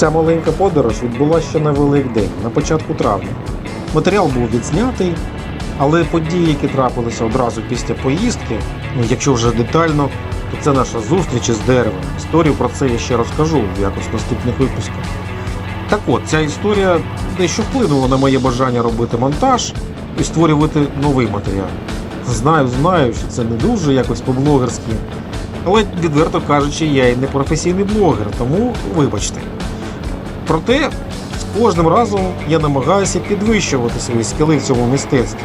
Ця маленька подорож відбулася ще на Великдень, на початку травня. Матеріал був відзнятий, але події, які трапилися одразу після поїздки, ну якщо вже детально, то це наша зустріч із деревом. Історію про це я ще розкажу в якось наступних випусках. Так от, ця історія дещо вплинула на моє бажання робити монтаж і створювати новий матеріал. Знаю, знаю, що це не дуже якось по-блогерськи. Але відверто кажучи, я і не професійний блогер, тому вибачте. Проте з кожним разом я намагаюся підвищувати свої скіли в цьому мистецтві.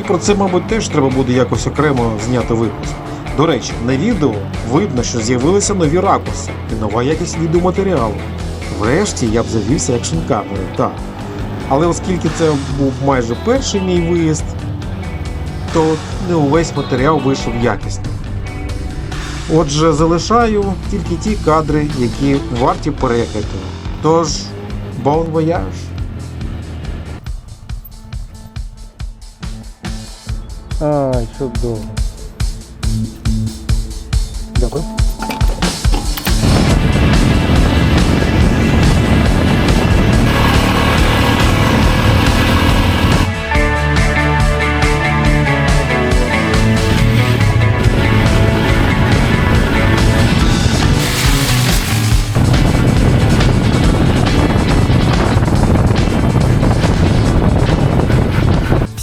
І про це, мабуть, теж треба буде якось окремо зняти випуск. До речі, на відео видно, що з'явилися нові ракурси і нова якість відеоматеріалу. Врешті я б завівся екшн камерою, так. Але оскільки це був майже перший мій виїзд, то не увесь матеріал вийшов якісним. Отже, залишаю тільки ті кадри, які варті перегляду. Тож, bon voyage! Ай, чудово.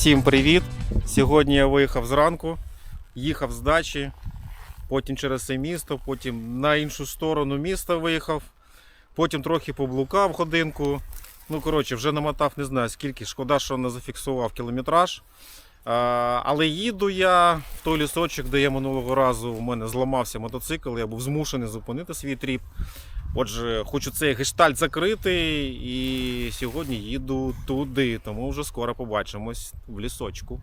Всім привіт! Сьогодні я виїхав зранку, їхав з дачі, потім через це місто, потім на іншу сторону міста виїхав, потім трохи поблукав годинку. Ну, коротше, вже намотав не знаю скільки. Шкода, що не зафіксував кілометраж. Але їду я в той лісочок, де я минулого разу у мене зламався мотоцикл, я був змушений зупинити свій тріп. Отже, хочу цей гештальт закрити і сьогодні їду туди, тому вже скоро побачимось в лісочку.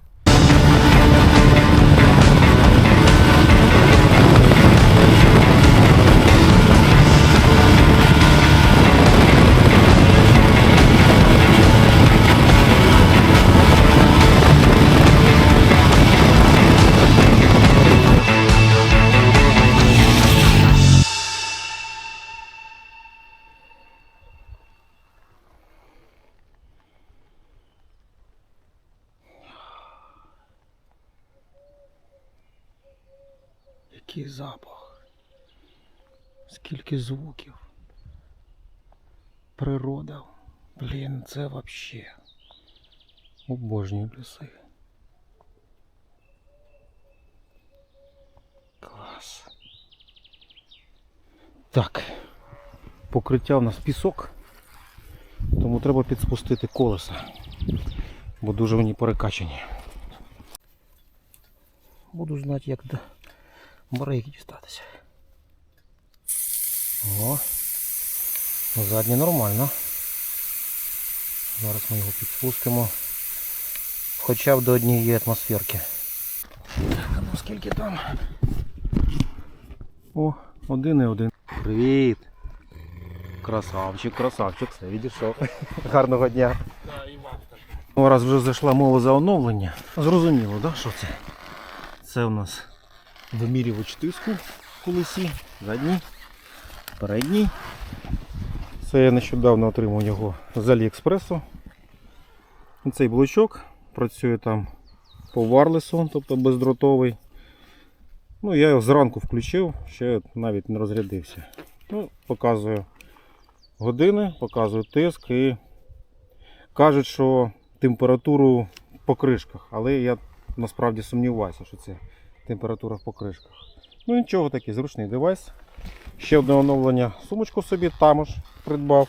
Який запах. Скільки звуків. Природа. Блін, це вообще. Обожнюю ліси. Клас. Так. Покриття у нас пісок. Тому треба підспустити колеса. Бо дуже вони перекачані. Буду знати, як до брейки дістатися. О, заднє нормально. Зараз ми його підспустимо. Хоча б до однієї атмосферки. Так, а ну скільки там? О, один і один. Привіт! Красавчик, красавчик, все відійшов. Гарного дня. Ну, раз вже зайшла мова за оновлення. Зрозуміло, да, що це? Це у нас вимірювач тиску в колесі, задній, передній. Це я нещодавно отримав його з Аліекспресу. Цей блочок працює там по варлесу, тобто бездротовий. Ну, я його зранку включив, ще навіть не розрядився. Ну, Показую години, показую тиск і кажуть, що температуру по кришках, але я насправді сумніваюся, що це температура в покришках. Ну нічого такий зручний девайс. Ще одне оновлення. Сумочку собі також придбав.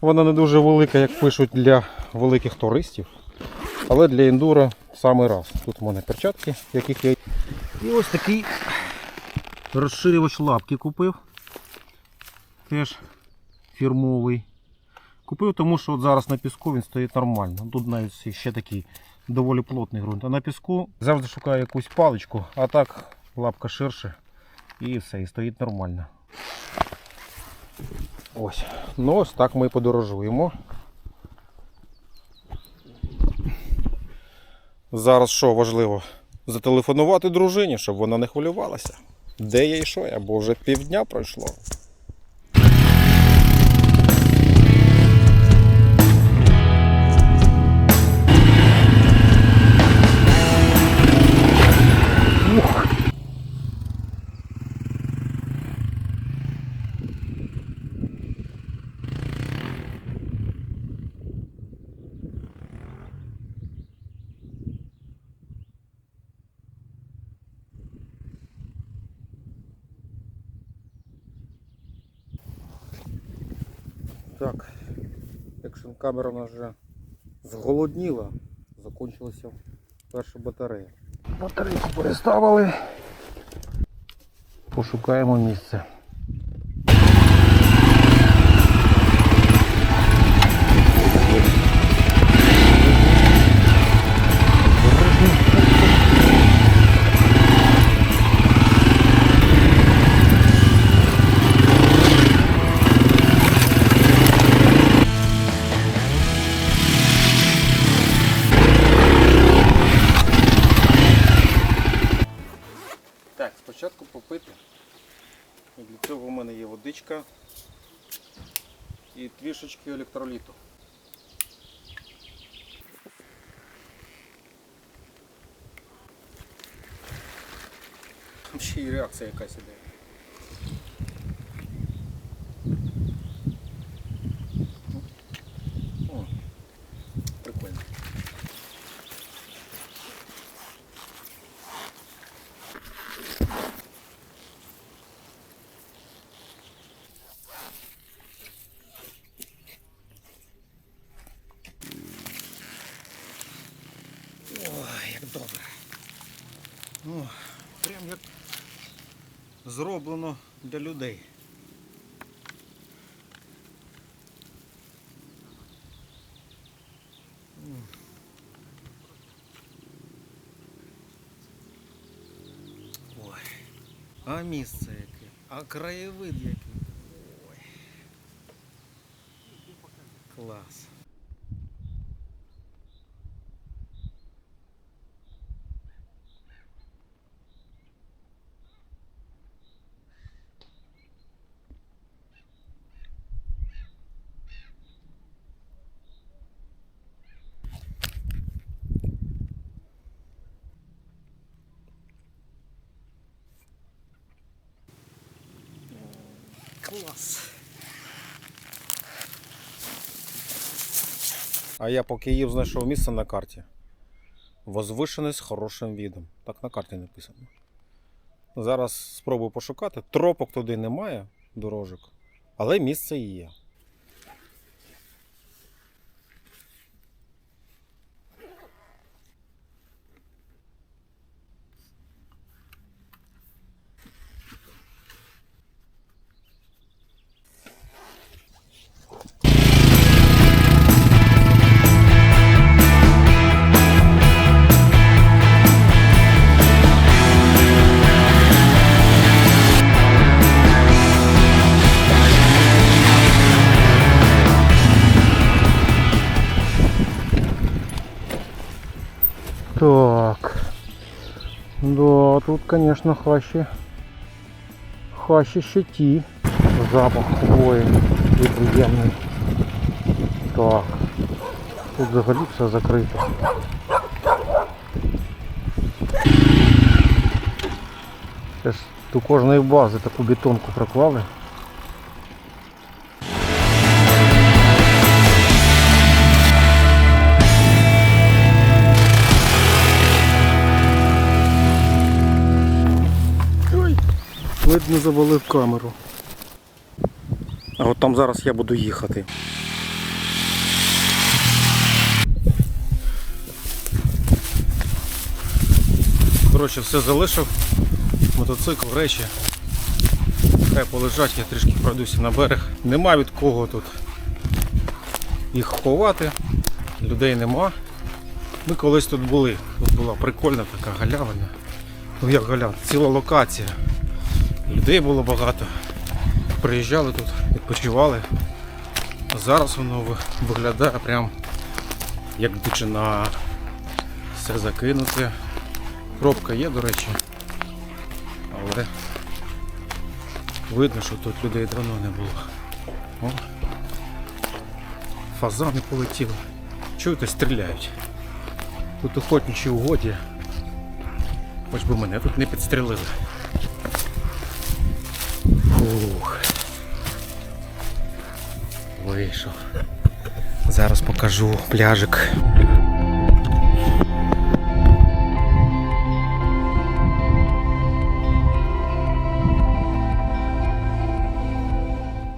Вона не дуже велика, як пишуть для великих туристів. Але для ендуро в самий раз. Тут у мене перчатки, яких я. І ось такий розширювач лапки купив. Теж фірмовий. Купив, тому що от зараз на піску він стоїть нормально. Тут навіть ще такий доволі плотний ґрунт. А на піску завжди шукаю якусь паличку, а так лапка ширше і все, і стоїть нормально. Ось. Ну ось так ми подорожуємо. Зараз що важливо? Зателефонувати дружині, щоб вона не хвилювалася. Де я і що я, бо вже півдня пройшло. Так, екшн камера у нас вже зголодніла. Закончилася перша батарея. Батарейку переставили. Пошукаємо місце. elettrolito зроблено для людей. Ой, а місце яке, а краєвид який. Ой. Клас. Клас. А я по Київ знайшов місце на карті. Возвишений з хорошим відом. Так на карті написано. Зараз спробую пошукати. Тропок туди немає, дорожок, але місце є. Так. Да, тут, конечно, хащи. Хащи ще ті. Запах хвої від'ємний. Так. Тут взагалі все закрито. Це ж до кожної бази таку бетонку проклали. Ледь не завалив камеру. А от там зараз я буду їхати. Коротше, все залишив. Мотоцикл, речі. Хай полежать, я трішки пройдуся на берег. Нема від кого тут їх ховати. Людей нема. Ми колись тут були. Тут була прикольна така галявина. Ну як галявина, ціла локація. Людей було багато. Приїжджали тут, відпочивали. Зараз воно виглядає прям як дичина. Все закинуте. Пробка є, до речі. Але видно, що тут людей давно не було. О. Фазани полетіли. Чуєте, стріляють. Тут охотничі угодя. Хоч би мене тут не підстрелили. Ух. Вийшов. Зараз покажу пляжик.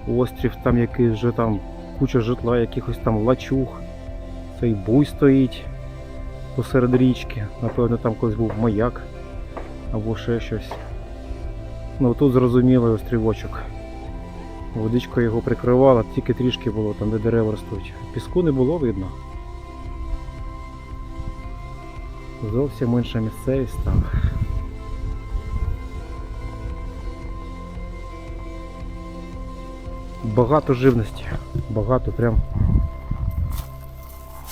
Острів там якийсь вже там куча житла, якихось там лачуг. Цей буй стоїть посеред річки. Напевно, там колись був маяк або ще щось. Ну тут зрозумілий острівочок. Водичка його прикривала, тільки трішки було там, де дерева ростуть. Піску не було видно. Зовсім інша місцевість там. Багато живності. Багато прям.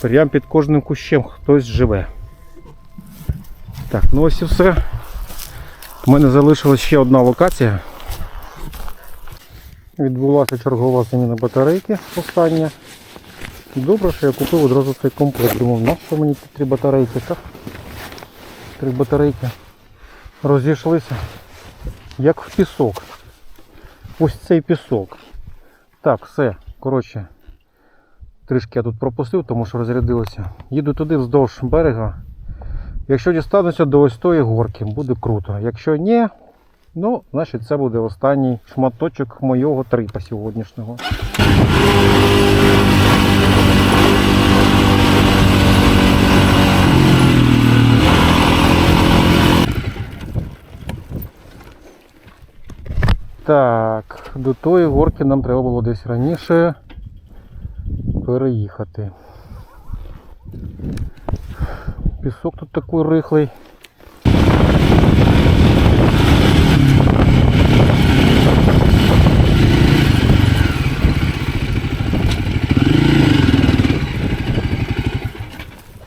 Прям під кожним кущем хтось живе. Так, ну ось і все. У мене залишилась ще одна локація. Відбулася чергова заміна батарейки остання. Добре, що я купив одразу цей комплект. Думав, на що мені ці три батарейки, так? Три батарейки розійшлися. Як в пісок. Ось цей пісок. Так, все. Коротше, трішки я тут пропустив, тому що розрядилося. Їду туди вздовж берега. Якщо дістануся до ось тої горки, буде круто. Якщо ні, ну, значить це буде останній шматочок моєго трипа сьогоднішнього. Так, до тої горки нам треба було десь раніше переїхати. Пісок тут такий рихлий.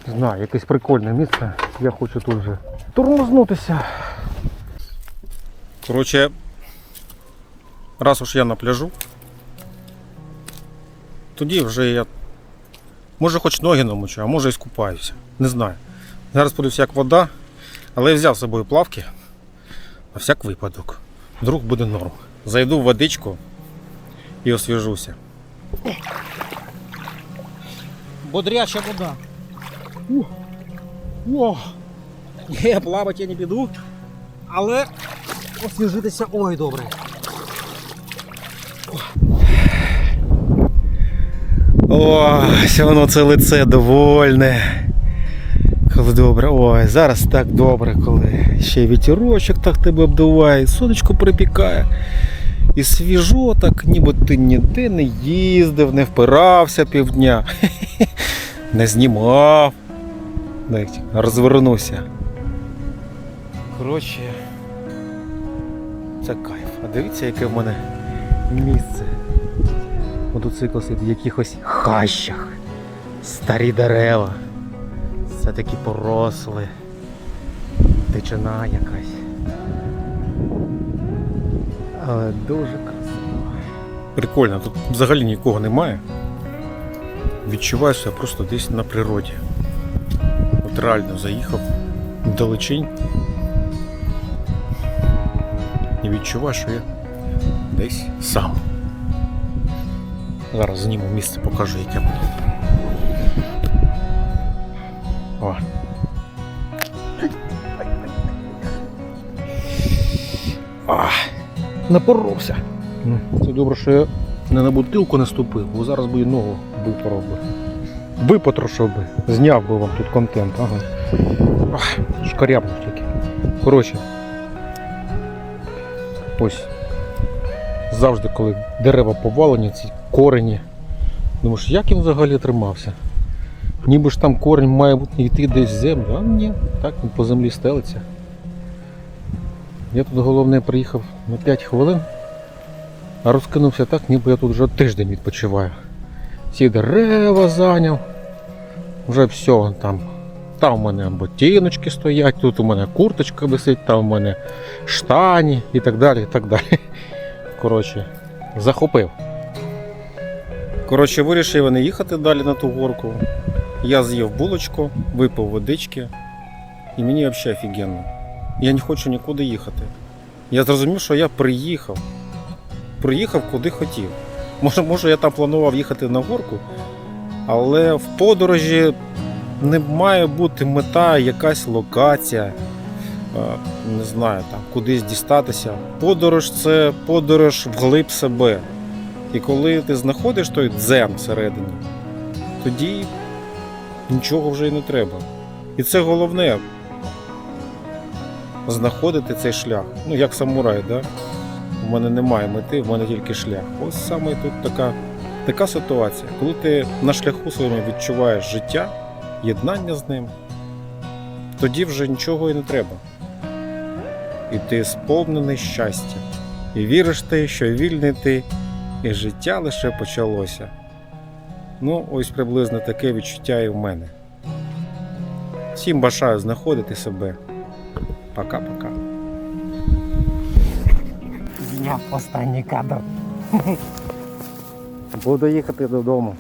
Знаю, якесь прикольне місце. Я хочу тут вже тормознутися. Коротше, раз уж я на пляжу, тоді вже я. Може хоч ноги намочу, а може і скупаюся. Не знаю. Зараз подивлюся, як вода, але я взяв з собою плавки на всяк випадок. Вдруг буде норм. Зайду в водичку і освіжуся. Бодряча вода. О. Я плавати я не піду, але освіжитися ой добре. Ось воно це лице довольне. Коли добре. Ой, зараз так добре, коли ще й вітерочок так тебе обдуває, сонечко припікає. І свіжо так, ніби ти ніде не їздив, не впирався півдня, не знімав. Дайте, розвернуся. Коротше, це кайф. А дивіться, яке в мене місце. Мотоцикл сидить в якихось хащах. Старі дерева. Все таки поросли. Тичина якась. Але дуже красиво. Прикольно, тут взагалі нікого немає. Відчуваю себе просто десь на природі. От реально заїхав вдалечінь. І відчуваю, що я десь сам. Зараз зніму місце, покажу, яке буде. О. А, напоровся. Це добре, що я не на бутилку наступив, бо зараз би і ногу випоров би. Випотрошив би. Зняв би вам тут контент. Ага. Ах, шкарябнув тільки. Коротше. Ось завжди, коли дерева повалені, ці корені. Думаєш, як він взагалі тримався? Ніби ж там корінь має йти десь в землю, а ні, так він по землі стелиться. Я тут головне приїхав на 5 хвилин, а розкинувся так, ніби я тут вже тиждень відпочиваю. Ці дерева зайняв. Вже все там. Там у мене ботиночки стоять, тут у мене курточка висить, там у мене штані і так далі. і так далі. Коротше, захопив. Коротше, вирішив не їхати далі на ту горку. Я з'їв булочку, випив водички, і мені взагалі офігенно. Я не хочу нікуди їхати. Я зрозумів, що я приїхав. Приїхав куди хотів. Може, може я там планував їхати на горку, але в подорожі не має бути мета, якась локація. е, Не знаю, там кудись дістатися. Подорож це подорож вглиб себе. І коли ти знаходиш той дзен всередині, тоді нічого вже й не треба. І це головне знаходити цей шлях. Ну, як самурай, да? У мене немає мети, в мене тільки шлях. Ось саме тут така, така ситуація. Коли ти на шляху своєму відчуваєш життя, єднання з ним, тоді вже нічого і не треба. І ти сповнений щастя. І віриш ти, що вільний ти, і життя лише почалося. Ну, ось приблизно таке відчуття і в мене. Всім бажаю знаходити себе. Пока-пока. Зняв останній кадр. Буду їхати додому.